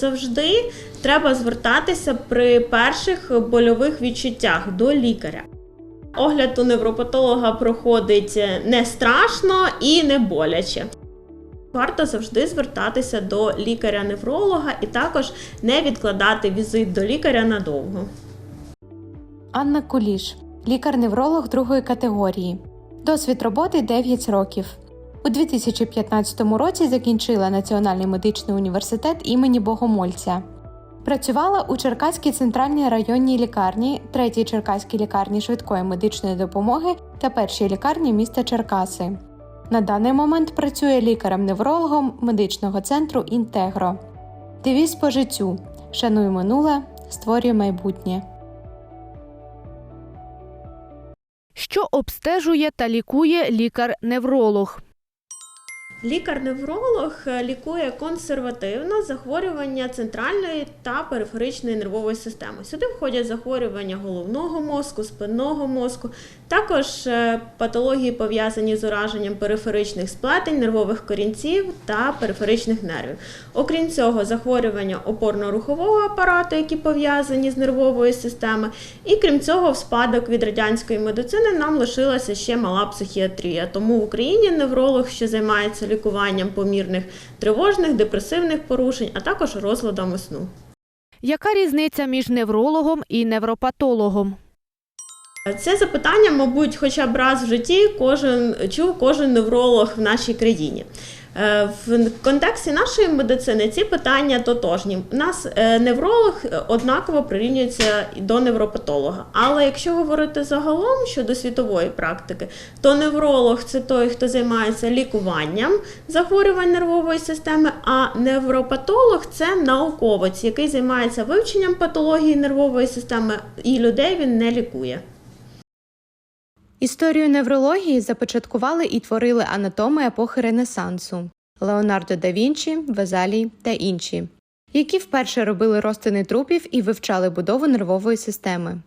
завжди треба звертатися при перших больових відчуттях до лікаря. Огляд у невропатолога проходить не страшно і не боляче. Варто завжди звертатися до лікаря-невролога і також не відкладати візит до лікаря надовго. Анна Куліш, лікар-невролог другої категорії. Досвід роботи 9 років. У 2015 році закінчила Національний медичний університет імені Богомольця. Працювала у Черкаській центральній районній лікарні, третій Черкаській лікарні швидкої медичної допомоги та першій лікарні міста Черкаси. На даний момент працює лікарем-неврологом медичного центру Інтегро. Девіз по життю: Шануй минуле, створюй майбутнє. Що обстежує та лікує лікар-невролог? Лікар-невролог е, лікує консервативно захворювання центральної та периферичної нервової системи. Сюди входять захворювання головного мозку, спинного мозку, також е, патології пов'язані з ураженням периферичних сплетень, нервових корінців та периферичних нервів. Окрім цього, захворювання опорно-рухового апарату, які пов'язані з нервовою системою. І крім цього, в спадок від радянської медицини нам лишилася ще мала психіатрія. Тому в Україні невролог, що займається лікуванням помірних тривожних, депресивних порушень, а також розладами сну. Яка різниця між неврологом і невропатологом? Це запитання, мабуть, хоча б раз в житті кожен чув кожен невролог в нашій країні. Е, В контексті нашої медицини ці питання тотожні. У нас е, невролог однаково прирівнюється до невропатолога. Але якщо говорити загалом щодо світової практики, то невролог це той, хто займається лікуванням захворювань нервової системи, а невропатолог це науковець, який займається вивченням патології нервової системи, і людей він не лікує. Історію неврології започаткували і творили анатоми епохи Ренесансу Леонардо да Вінчі, Везалій та інші, які вперше робили розтини трупів і вивчали будову нервової системи,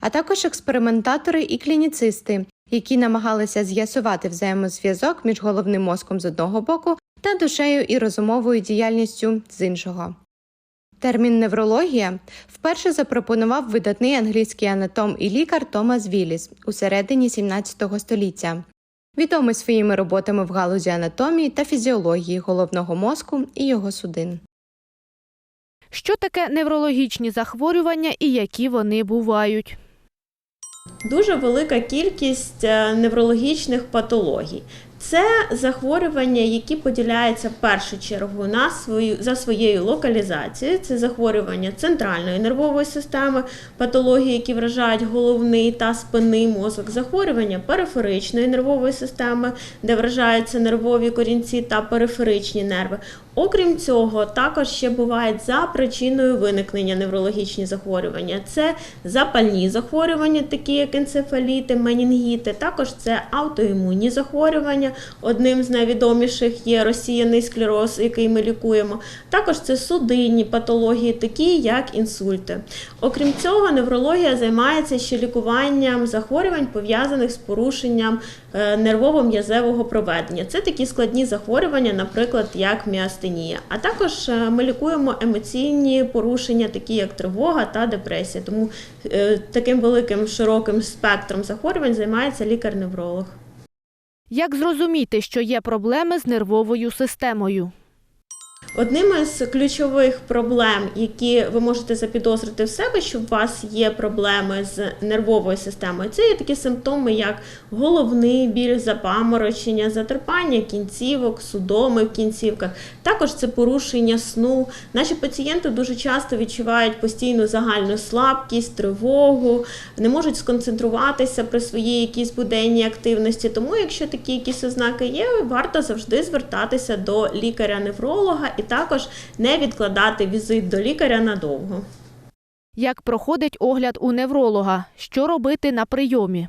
а також експериментатори і клініцисти, які намагалися з'ясувати взаємозв'язок між головним мозком з одного боку та душею і розумовою діяльністю з іншого. Термін неврологія вперше запропонував видатний англійський анатом і лікар Томас Вілліс у середині 17 століття, відомий своїми роботами в галузі анатомії та фізіології головного мозку і його судин. Що таке неврологічні захворювання і які вони бувають? Дуже велика кількість е, неврологічних патологій. Це захворювання, які поділяються в першу чергу на свою за своєю локалізацією. Це захворювання центральної нервової системи, патології, які вражають головний та спинний мозок, захворювання периферичної нервової системи, де вражаються нервові корінці та периферичні нерви. Окрім цього, також ще бувають за причиною виникнення неврологічні захворювання. Це запальні захворювання, такі як енцефаліти, менінгіти. Також це аутоімунні захворювання. Одним з найвідоміших є розсіяний склероз, який ми лікуємо. Також це судинні патології, такі як інсульти. Окрім цього, неврологія займається ще лікуванням захворювань, пов'язаних з порушенням нервово-м'язевого проведення. Це такі складні захворювання, наприклад, як міастенія. А також е, ми лікуємо емоційні порушення, такі як тривога та депресія. Тому е, таким великим широким спектром захворювань займається лікар-невролог. Як зрозуміти, що є проблеми з нервовою системою? Одним із ключових проблем, які ви можете запідозрити в себе, що у вас є проблеми з нервовою системою, це є такі симптоми, як головний біль, запаморочення, затерпання кінцівок, судоми в кінцівках. Також це порушення сну. Наші пацієнти дуже часто відчувають постійну загальну слабкість, тривогу, не можуть сконцентруватися при своїй якійсь буденній активності. Тому, якщо такі якісь ознаки є, варто завжди звертатися до лікаря-невролога і також не відкладати візит до лікаря надовго. Як проходить огляд у невролога? Що робити на прийомі?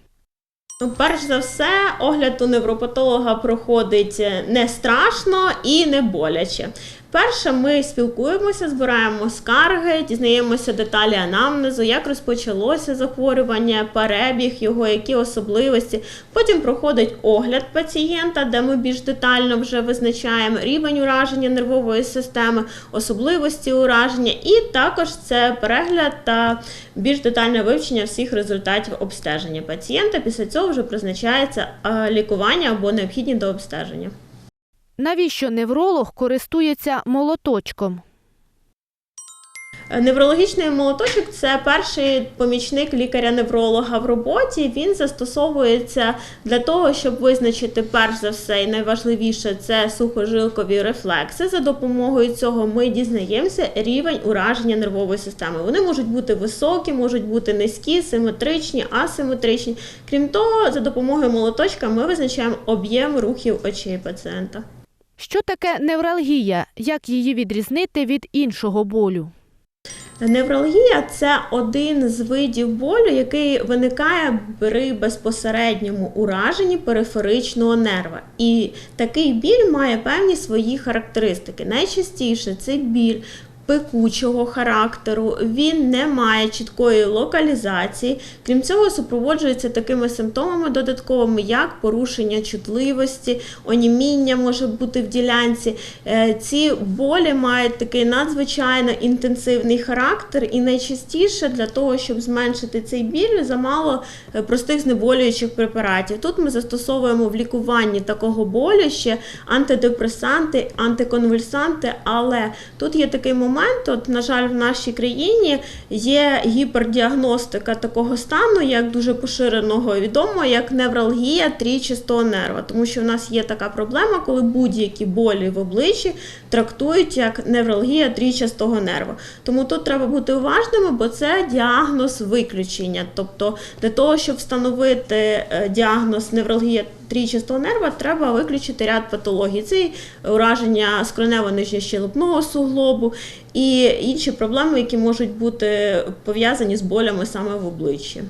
Ну, перш за все, огляд у невропатолога проходить не страшно і не боляче. Перше, ми спілкуємося, збираємо скарги, дізнаємося деталі анамнезу, як розпочалося захворювання, перебіг його, які особливості. Потім проходить огляд пацієнта, де ми більш детально вже визначаємо рівень ураження нервової системи, особливості ураження, і також це перегляд та більш детальне вивчення всіх результатів обстеження пацієнта. Після цього вже призначається е, лікування або необхідні до обстеження. Навіщо невролог користується молоточком? Неврологічний молоточок це перший помічник лікаря-невролога в роботі. Він застосовується для того, щоб визначити перш за все і найважливіше це сухожилкові рефлекси. За допомогою цього ми дізнаємося рівень ураження нервової системи. Вони можуть бути високі, можуть бути низькі, симетричні, асиметричні. Крім того, за допомогою молоточка ми визначаємо об'єм рухів очей пацієнта. Що таке невралгія? Як її відрізнити від іншого болю? Невралгія це один з видів болю, який виникає при безпосередньому ураженні периферичного нерва. І такий біль має певні свої характеристики. Найчастіше це біль. Пекучого характеру, він не має чіткої локалізації. Крім цього, супроводжується такими симптомами додатковими, як порушення чутливості, оніміння може бути в ділянці. Е, Ці болі мають такий надзвичайно інтенсивний характер, і найчастіше для того, щоб зменшити цей біль, замало е, простих знеболюючих препаратів. Тут ми застосовуємо в лікуванні такого болю ще антидепресанти, антиконвульсанти, але тут є такий момент, от, на жаль, в нашій країні є гіпердіагностика такого стану, як дуже поширеного відомо, як невралгія трійчастого нерва, тому що в нас є така проблема, коли будь-які болі в обличчі трактують як невралгія трійчастого нерва. Тому тут треба бути уважними, бо це діагноз виключення. Тобто для того, щоб встановити е, діагноз невралгія трійчастого нерва, треба виключити ряд патологій. Це ураження скронево нижньощелепного суглобу і інші проблеми, які можуть бути пов'язані з болями саме в обличчі.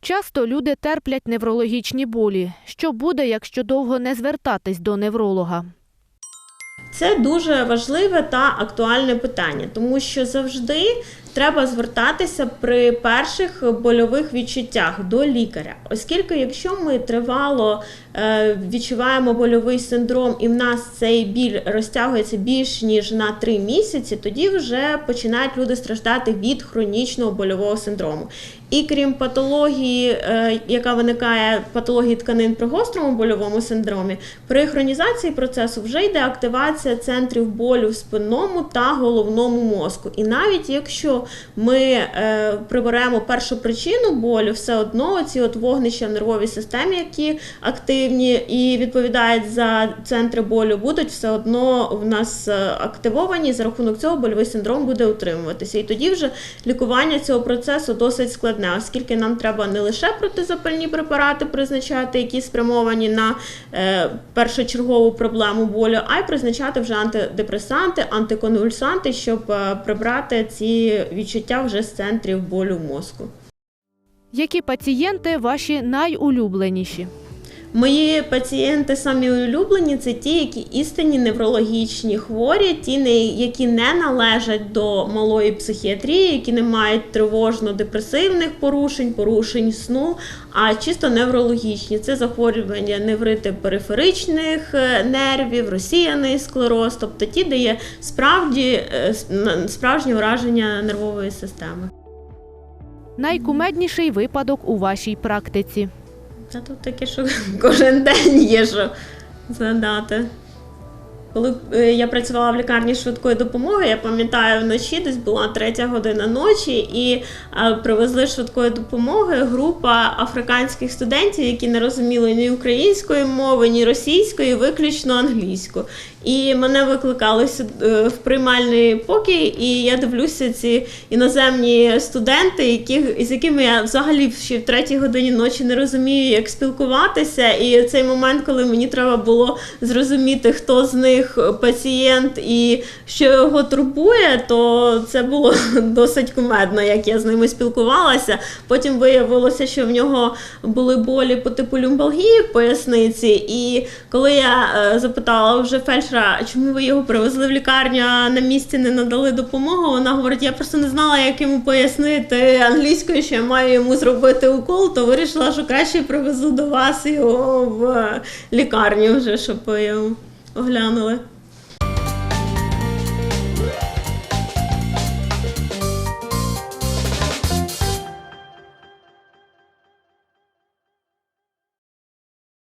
Часто люди терплять неврологічні болі. Що буде, якщо довго не звертатись до невролога? Це дуже важливе та актуальне питання, тому що завжди треба звертатися при перших больових відчуттях до лікаря, оскільки якщо ми тривало е, відчуваємо больовий синдром, і в нас цей біль розтягується більш ніж на 3 місяці, тоді вже починають люди страждати від хронічного больового синдрому. І крім патології, е, яка виникає патології тканин при гострому больовому синдромі, при хронізації процесу вже йде активація центрів болю в спинному та головному мозку. І навіть якщо ми е, приберемо першу причину болю, все одно ці от вогнища в нервовій системі, які активні і відповідають за центри болю, будуть все одно в нас е, активовані. За рахунок цього больовий синдром буде утримуватися. І тоді вже лікування цього процесу досить складне, оскільки нам треба не лише протизапальні препарати призначати, які спрямовані на е, першочергову проблему болю, а й призначати вже антидепресанти, антиконвульсанти, щоб е, прибрати ці відчуття вже з центрів болю мозку. Які пацієнти ваші найулюбленіші? Мої пацієнти самі улюблені це ті, які істинні неврологічні хворі, ті, які не належать до малої психіатрії, які не мають тривожно-депресивних порушень, порушень сну, а чисто неврологічні. Це захворювання неврити периферичних е, нервів, розсіяний склероз, тобто ті, де є справді е, справжнє ураження нервової системи. Найкумедніший випадок у вашій практиці. Та тут таке, що кожен день є що згадати. Коли е, я працювала в лікарні швидкої допомоги, я пам'ятаю, вночі десь була третя година ночі, і е, привезли швидкої допомоги група африканських студентів, які не розуміли ні української мови, ні російської, виключно англійську. І мене викликали е, в приймальний покій, і я дивлюся ці іноземні студенти, які, з якими я взагалі ще в третій годині ночі не розумію, як спілкуватися. І цей момент, коли мені треба було зрозуміти, хто з них них пацієнт і що його турбує, то це було досить кумедно, як я з ними спілкувалася. Потім виявилося, що в нього були болі по типу люмбалгії в поясниці. І коли я е, запитала вже фельдшера, чому ви його привезли в лікарню, а на місці не надали допомогу, вона говорить: я просто не знала, як йому пояснити англійською, що я маю йому зробити укол, то вирішила, що краще привезу до вас його в лікарню вже, щоб його оглянули.